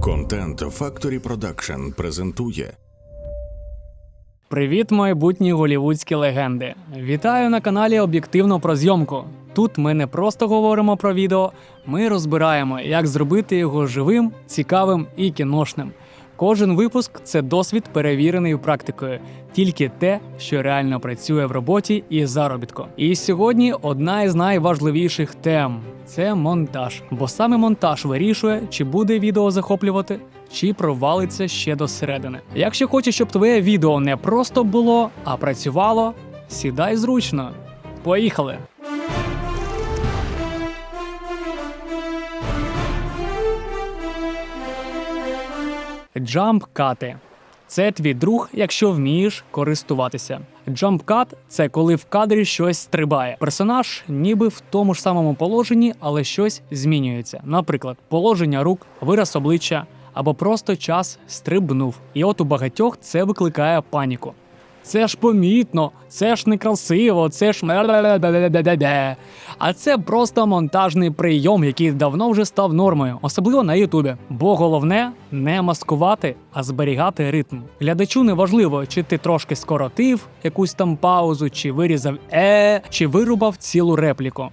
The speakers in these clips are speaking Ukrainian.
Контент Factory Production презентує Привіт, майбутні голівудські легенди! Вітаю на каналі Об'єктивно про зйомку. Тут ми не просто говоримо про відео, ми розбираємо, як зробити його живим, цікавим і кіношним. Кожен випуск це досвід, перевірений практикою, тільки те, що реально працює в роботі і заробітку. І сьогодні одна із найважливіших тем це монтаж. Бо саме монтаж вирішує, чи буде відео захоплювати, чи провалиться ще до середини. Якщо хочеш, щоб твоє відео не просто було, а працювало, сідай зручно. Поїхали! Джамп-кати. Це твій друг, якщо вмієш користуватися. Джамп-кат – це коли в кадрі щось стрибає. Персонаж ніби в тому ж самому положенні, але щось змінюється. Наприклад, положення рук, вираз обличчя або просто час стрибнув. І от у багатьох це викликає паніку. Це ж помітно, це ж некрасиво, це ж. А це просто монтажний прийом, який давно вже став нормою, особливо на Ютубі. Бо головне не маскувати, а зберігати ритм. Глядачу не важливо, чи ти трошки скоротив якусь там паузу, чи вирізав е, чи вирубав цілу репліку.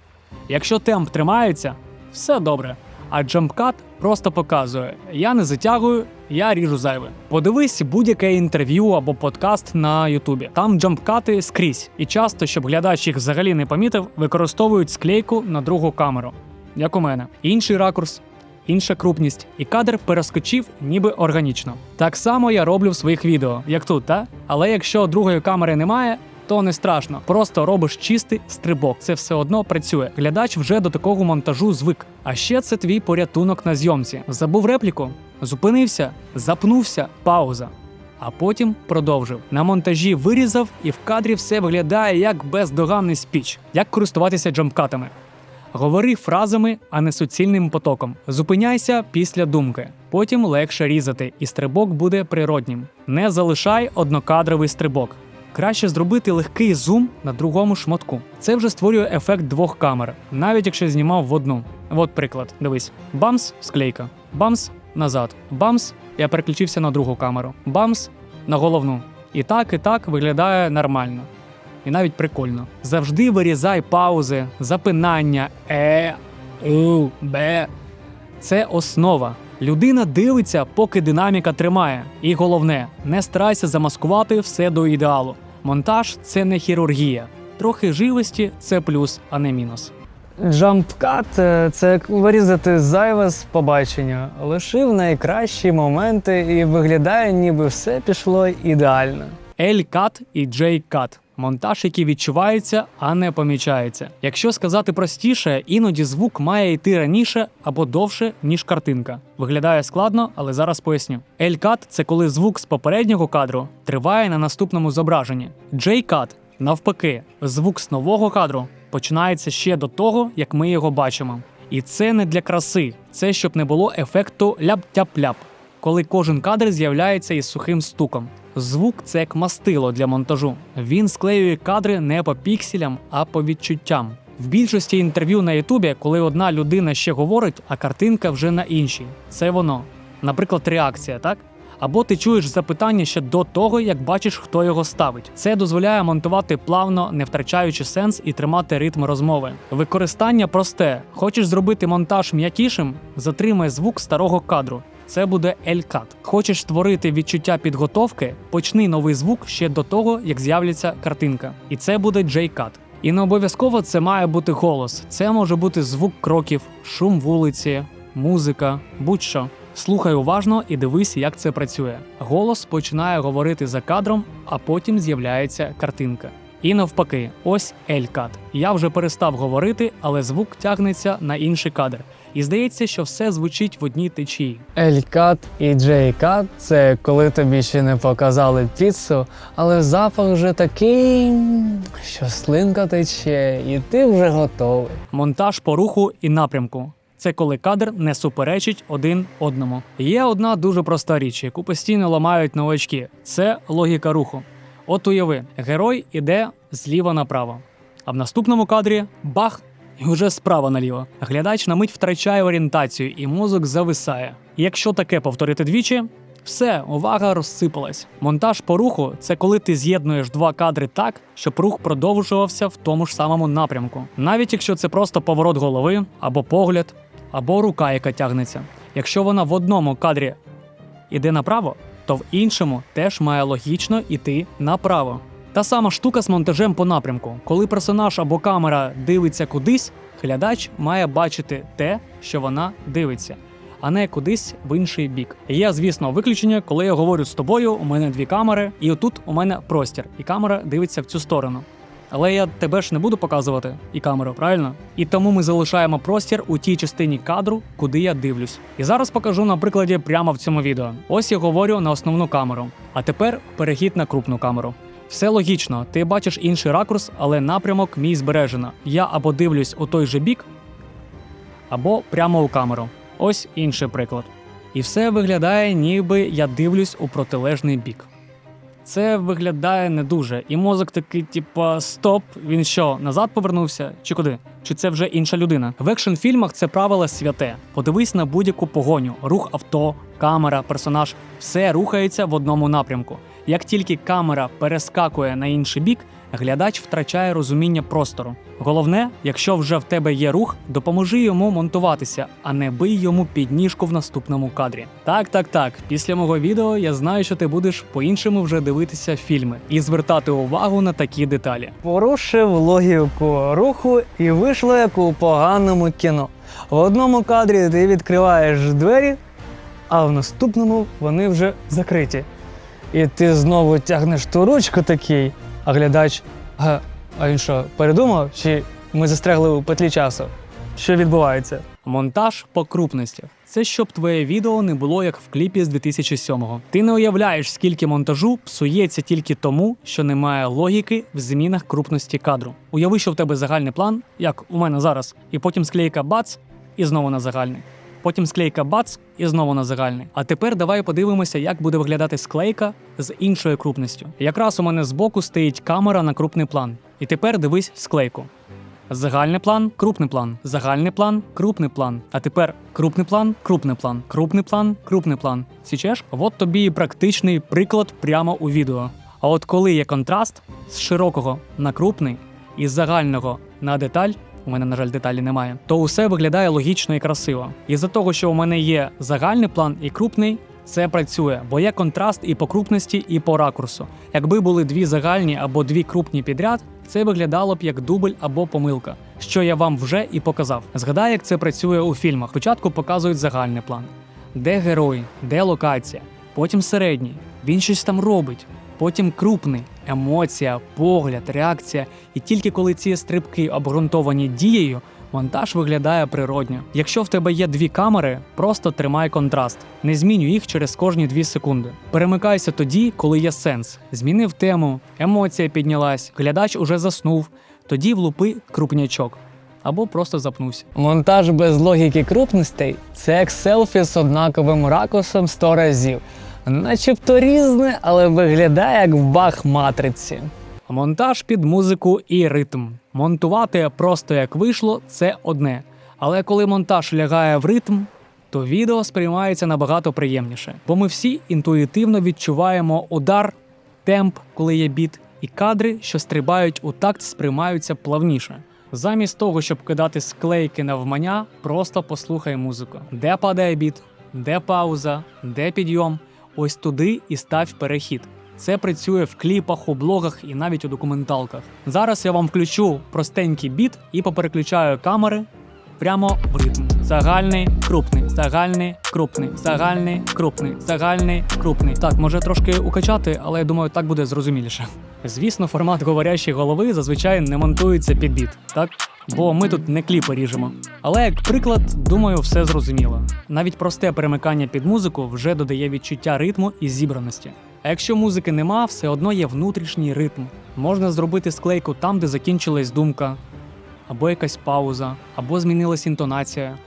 Якщо темп тримається, все добре. А джампкат просто показує: я не затягую, я ріжу зайве. Подивись будь-яке інтерв'ю або подкаст на Ютубі. Там джампкати скрізь, і часто, щоб глядач їх взагалі не помітив, використовують склейку на другу камеру, як у мене. Інший ракурс. Інша крупність, і кадр перескочив ніби органічно. Так само я роблю в своїх відео, як тут, та? Але якщо другої камери немає, то не страшно. Просто робиш чистий стрибок. Це все одно працює. Глядач вже до такого монтажу звик. А ще це твій порятунок на зйомці. Забув репліку, зупинився, запнувся, пауза. А потім продовжив. На монтажі вирізав, і в кадрі все виглядає як бездоганний спіч. Як користуватися джампкатами. Говори фразами, а не суцільним потоком. Зупиняйся після думки. Потім легше різати, і стрибок буде природнім. Не залишай однокадровий стрибок. Краще зробити легкий зум на другому шматку. Це вже створює ефект двох камер, навіть якщо знімав в одну. От приклад, дивись: бамс, склейка, бамс назад, бамс. Я переключився на другу камеру, бамс на головну. І так, і так виглядає нормально. І навіть прикольно. Завжди вирізай паузи, запинання, е, у, бе. Це основа. Людина дивиться, поки динаміка тримає. І головне, не старайся замаскувати все до ідеалу. Монтаж це не хірургія. Трохи живості це плюс, а не мінус. Джампкат е, це як вирізати зайве з побачення, лишив найкращі моменти і виглядає, ніби все пішло ідеально. Ель-кат і J-кат. Монтаж, який відчувається, а не помічається. Якщо сказати простіше, іноді звук має йти раніше або довше, ніж картинка. Виглядає складно, але зараз поясню. L-кат – це коли звук з попереднього кадру триває на наступному зображенні. J-кат – навпаки, звук з нового кадру починається ще до того, як ми його бачимо. І це не для краси, це щоб не було ефекту ляп-тяп-ляп, коли кожен кадр з'являється із сухим стуком. Звук це як мастило для монтажу. Він склеює кадри не по пікселям, а по відчуттям. В більшості інтерв'ю на Ютубі, коли одна людина ще говорить, а картинка вже на іншій. Це воно. Наприклад, реакція, так? Або ти чуєш запитання ще до того, як бачиш, хто його ставить. Це дозволяє монтувати плавно, не втрачаючи сенс і тримати ритм розмови. Використання просте: хочеш зробити монтаж м'якішим, затримай звук старого кадру. Це буде L-cut. Хочеш створити відчуття підготовки, почни новий звук ще до того, як з'являться картинка. І це буде J-cut. І не обов'язково це має бути голос. Це може бути звук кроків, шум вулиці, музика, будь-що. Слухай уважно і дивись, як це працює. Голос починає говорити за кадром, а потім з'являється картинка. І навпаки, ось L-cut. Я вже перестав говорити, але звук тягнеться на інший кадр. І здається, що все звучить в одній течії. L-кат і J-кат – це коли тобі ще не показали піцу, але запах вже такий, що слинка тече, і ти вже готовий. Монтаж по руху і напрямку. Це коли кадр не суперечить один одному. Є одна дуже проста річ, яку постійно ламають новачки. Це логіка руху. От уяви, герой іде зліва направо. А в наступному кадрі бах і вже справа наліво. Глядач на мить втрачає орієнтацію, і мозок зависає. Якщо таке повторити двічі, все, увага розсипалась. Монтаж по руху це коли ти з'єднуєш два кадри так, щоб рух продовжувався в тому ж самому напрямку. Навіть якщо це просто поворот голови, або погляд, або рука, яка тягнеться. Якщо вона в одному кадрі іде направо, то в іншому теж має логічно йти направо. Та сама штука з монтажем по напрямку. Коли персонаж або камера дивиться кудись, глядач має бачити те, що вона дивиться, а не кудись в інший бік. Є, звісно, виключення, коли я говорю з тобою, у мене дві камери, і отут у мене простір, і камера дивиться в цю сторону. Але я тебе ж не буду показувати і камеру, правильно? І тому ми залишаємо простір у тій частині кадру, куди я дивлюсь. І зараз покажу на прикладі прямо в цьому відео. Ось я говорю на основну камеру. А тепер перехід на крупну камеру. Все логічно, ти бачиш інший ракурс, але напрямок мій збережено. Я або дивлюсь у той же бік, або прямо у камеру. Ось інший приклад. І все виглядає, ніби я дивлюсь у протилежний бік. Це виглядає не дуже, і мозок такий, типа, стоп, він що, назад повернувся? Чи куди? Чи це вже інша людина? В екшн фільмах це правило святе. Подивись на будь-яку погоню: рух авто, камера, персонаж все рухається в одному напрямку. Як тільки камера перескакує на інший бік, глядач втрачає розуміння простору. Головне, якщо вже в тебе є рух, допоможи йому монтуватися, а не бий йому підніжку в наступному кадрі. Так, так, так. Після мого відео я знаю, що ти будеш по-іншому вже дивитися фільми і звертати увагу на такі деталі. Порушив логіку руху і вийшло як у поганому кіно. В одному кадрі ти відкриваєш двері, а в наступному вони вже закриті. І ти знову тягнеш ту ручку такий, а глядач. А, а він що, передумав? Чи ми застрягли у петлі часу? Що відбувається? Монтаж по крупності. Це щоб твоє відео не було як в кліпі з 2007-го. Ти не уявляєш, скільки монтажу псується тільки тому, що немає логіки в змінах крупності кадру. Уяви, що в тебе загальний план, як у мене зараз, і потім склейка бац, і знову на загальний. Потім склейка бац і знову на загальний. А тепер давай подивимося, як буде виглядати склейка з іншою крупністю. Якраз у мене збоку стоїть камера на крупний план. І тепер дивись склейку. Загальний план, крупний план, загальний план, крупний план. А тепер крупний план, крупний план, крупний план, крупний план. Січеш? От тобі і практичний приклад прямо у відео. А от коли є контраст з широкого на крупний і загального на деталь. У мене, на жаль, деталі немає, то усе виглядає логічно і красиво. Із-за того, що у мене є загальний план і крупний, це працює, бо є контраст і по крупності, і по ракурсу. Якби були дві загальні або дві крупні підряд, це виглядало б як дубль або помилка, що я вам вже і показав. Згадай, як це працює у фільмах. Спочатку показують загальний план, де герой, де локація, потім середній, він щось там робить, потім крупний, емоція, погляд, реакція. І тільки коли ці стрибки обґрунтовані дією, монтаж виглядає природньо. Якщо в тебе є дві камери, просто тримай контраст, не змінюй їх через кожні дві секунди. Перемикайся тоді, коли є сенс. Змінив тему, емоція піднялась, глядач уже заснув. Тоді влупи крупнячок або просто запнувся. Монтаж без логіки крупностей це як селфі з однаковим ракурсом 100 разів. Начебто різне, але виглядає як в бах матриці. Монтаж під музику і ритм. Монтувати просто як вийшло це одне. Але коли монтаж лягає в ритм, то відео сприймається набагато приємніше. Бо ми всі інтуїтивно відчуваємо удар, темп, коли є біт, і кадри, що стрибають у такт, сприймаються плавніше. Замість того, щоб кидати склейки навмання, просто послухай музику. Де падає біт, де пауза, де підйом. Ось туди і став перехід. Це працює в кліпах, у блогах і навіть у документалках. Зараз я вам включу простенький біт і попереключаю камери прямо в ритм. Загальний, крупний, загальний, крупний, загальний, крупний, загальний, крупний. Так, може трошки укачати, але я думаю, так буде зрозуміліше. Звісно, формат говорящої голови зазвичай не монтується під біт, так? Бо ми тут не кліпи ріжемо. Але як приклад, думаю, все зрозуміло. Навіть просте перемикання під музику вже додає відчуття ритму і зібраності. А якщо музики нема, все одно є внутрішній ритм. Можна зробити склейку там, де закінчилась думка, або якась пауза, або змінилась інтонація.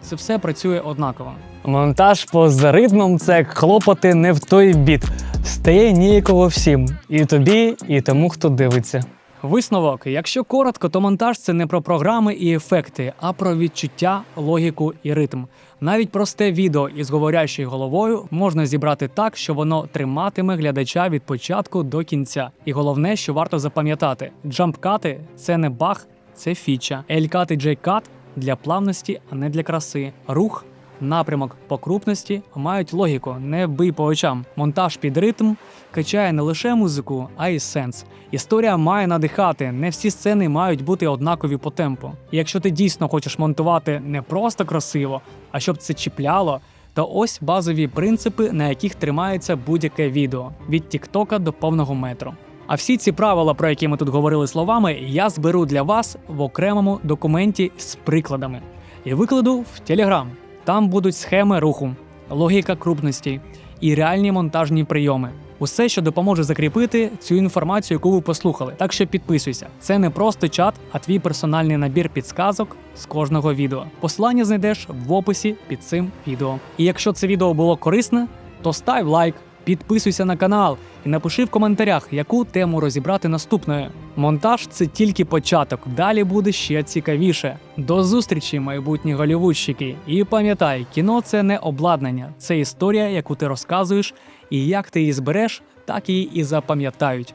Це все працює однаково. Монтаж поза ритмом це як хлопати не в той біт. Стає ніяково всім. І тобі, і тому, хто дивиться. Висновок: якщо коротко, то монтаж це не про програми і ефекти, а про відчуття, логіку і ритм. Навіть просте відео із говорящою головою можна зібрати так, що воно триматиме глядача від початку до кінця. І головне, що варто запам'ятати: джампкати це не баг, це фіча. Елькат і джейкат для плавності, а не для краси. Рух Напрямок по крупності мають логіку, не бий по очам. Монтаж під ритм качає не лише музику, а й сенс. Історія має надихати. Не всі сцени мають бути однакові по темпу. І якщо ти дійсно хочеш монтувати не просто красиво, а щоб це чіпляло, то ось базові принципи, на яких тримається будь-яке відео від Тіктока до повного метру. А всі ці правила, про які ми тут говорили словами, я зберу для вас в окремому документі з прикладами і викладу в Телеграм. Там будуть схеми руху, логіка крупностей і реальні монтажні прийоми. Усе, що допоможе закріпити цю інформацію, яку ви послухали. Так що підписуйся. Це не просто чат, а твій персональний набір підсказок з кожного відео. Посилання знайдеш в описі під цим відео. І якщо це відео було корисне, то став лайк, підписуйся на канал і напиши в коментарях, яку тему розібрати наступною. Монтаж це тільки початок. Далі буде ще цікавіше. До зустрічі, майбутні голівудщики. І пам'ятай, кіно це не обладнання, це історія, яку ти розказуєш, і як ти її збереш, так її і запам'ятають.